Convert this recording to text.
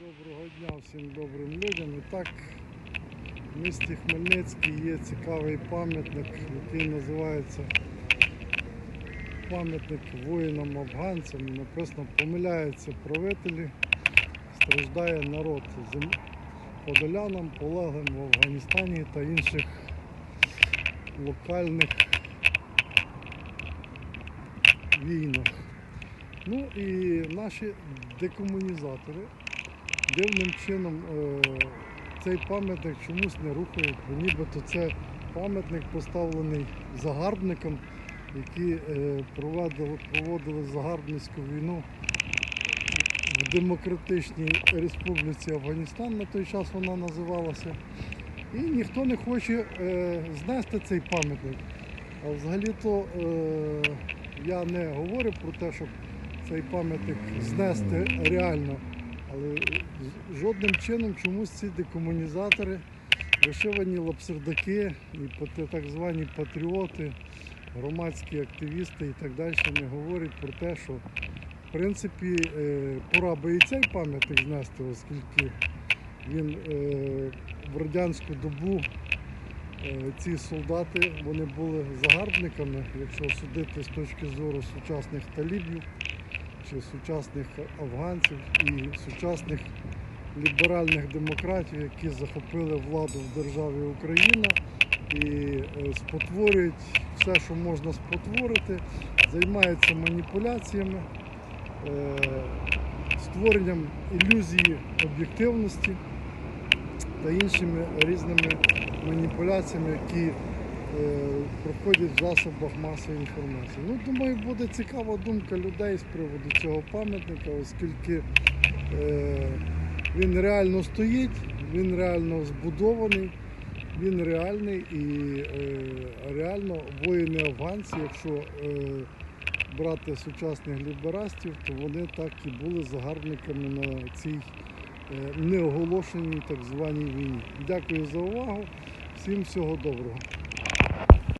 Доброго дня всім добрим людям. І так, в місті Хмельницький є цікавий пам'ятник, який називається пам'ятник воїнам-афганцям. Написано помиляються правителі, страждає народ зем... подолянам, полеглим в Афганістані та інших локальних війнах. Ну і наші декомунізатори дивним чином е, цей пам'ятник чомусь не рухають, бо нібито це пам'ятник поставлений загарбникам, які е, проводили, загарбницьку війну в Демократичній Республіці Афганістан, на той час вона називалася. І ніхто не хоче е, знести цей пам'ятник. А взагалі-то я не говорю про те, щоб цей пам'ятник знести реально. Але жодним чином чомусь ці декомунізатори, вишивані лапсердаки і так звані патріоти, громадські активісти і так далі не говорять про те, що в принципі е, пора би і цей пам'ятник знести, оскільки він е, в радянську добу е, ці солдати вони були загарбниками, якщо судити з точки зору сучасних талібів чи сучасних афганців і сучасних ліберальних демократів, які захопили владу в державі Україна і е, спотворюють все, що можна спотворити, займаються маніпуляціями, е, створенням ілюзії об'єктивності та іншими різними маніпуляціями, які проходять в засобах масової інформації. Ну, думаю, буде цікава думка людей з приводу цього пам'ятника, оскільки е, він реально стоїть, він реально збудований, він реальний і е, реально воїни афганці, якщо е, брати сучасних ліберастів, то вони так і були загарбниками на цій е, неоголошеній так званій війні. Дякую за увагу. Всім всього доброго.